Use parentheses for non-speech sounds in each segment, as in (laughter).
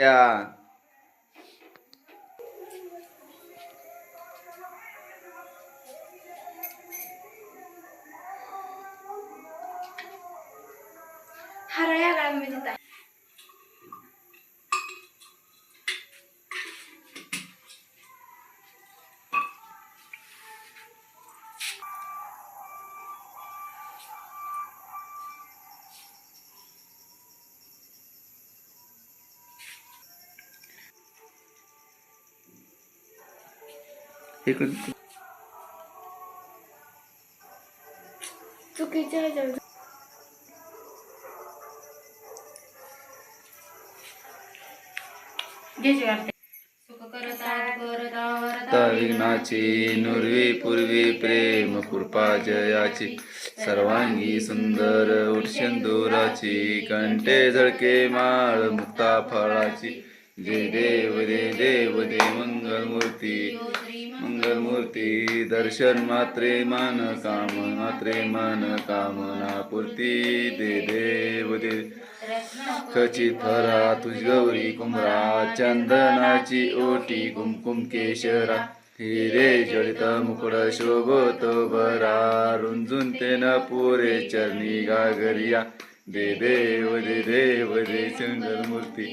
Ya. Hari Haraya kalau mencintai. चुकीच्या विघ्नाची नुर्वी पूर्वी प्रेम कृपा जयाची. सर्वांगी सुंदर उठशेंदुराची कंठे झळके माळ मुक्ता फळाची. जय देव दे देव दे मंगलमूर्ती दर्शन मात्रे मन काम मात्रे मन कामना पूर्ती दे देव दे खची फरा तुझ गौरी कुमरा चंदनाची ओटी कुमकुम केशरा. हिरे जडित मुकुड शोभतो बरा रुंजून ते न पुरे चरणी गागरिया दे देव दे देव दे मूर्ती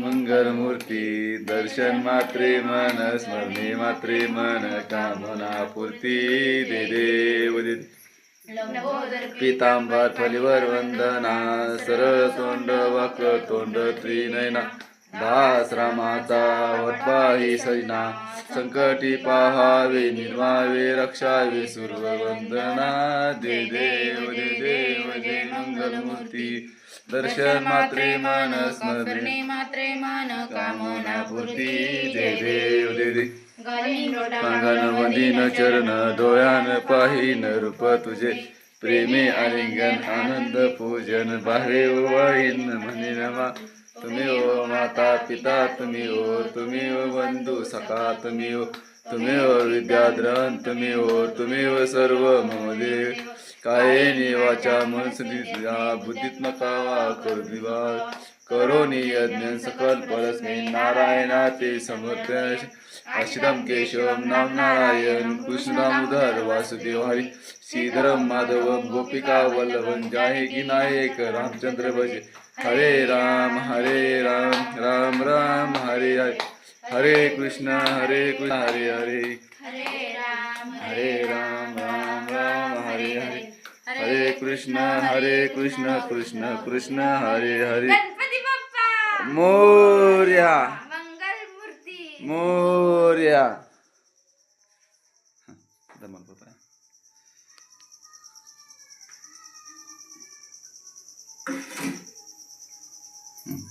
मंगल मूर्ती दर्शन मात्रे मन स्मरणे मात्रे मन कामना पूर्ती दे देव दे पितांबर फलिवर वंदना सरळ तोंड वक्र तोंड त्रिनयना दास रामाचा वटवाही सजना संकटी पाहावे निर्मावे रक्षावे सुरव वंदना दे देव दे देव दे मंगलमूर्ती. दर्शन मात्रे मन स्मरणे मात्रे मन कामना पूर्ती. दे देव दे दे. गालीन अंगण वंदीन चरण डोळ्यान पाहिन रूप तुझे. प्रेमे आलिंगन आनंद पूजन बाहेर वाईन म्हणे नमा तुम्ही ओ माता पिता तुम्ही ओ तुम्ही ओ बंधू सखा तुम्ही ओ तुम्ही ओ विद्याद्रन तुम्ही ओ तुम्ही ओ सर्व मम काय निवाचा मनसुदिया बुद्धित्मका वा करू दिवा करोनी यज्ञ सकल परस्मै नारायणाचे समर्थ अश्रम केशवम नाम नारायण कृष्ण दामोदर वासुदेव हरी श्रीधरम माधवम गोपिका वल्लभम जाहे की नायक रामचंद्र भजे। हरे राम हरे राम राम राम हरे हरे। हरे कृष्ण हरे कृष्ण हरे हरे। हरे राम हरे राम राम हरे हरे। हरे कृष्ण हरे कृष्ण कृष्ण कृष्ण हरे हरे। मोर्या। मंगल मूर्ती मोर्या। दमन बाबा hmm.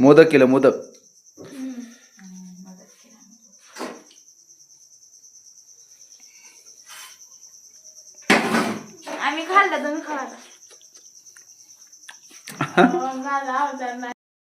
मोदक केलं मोदक. आम्ही खाल्लं तुम्ही खाला (laughs) मला आवडत नाही.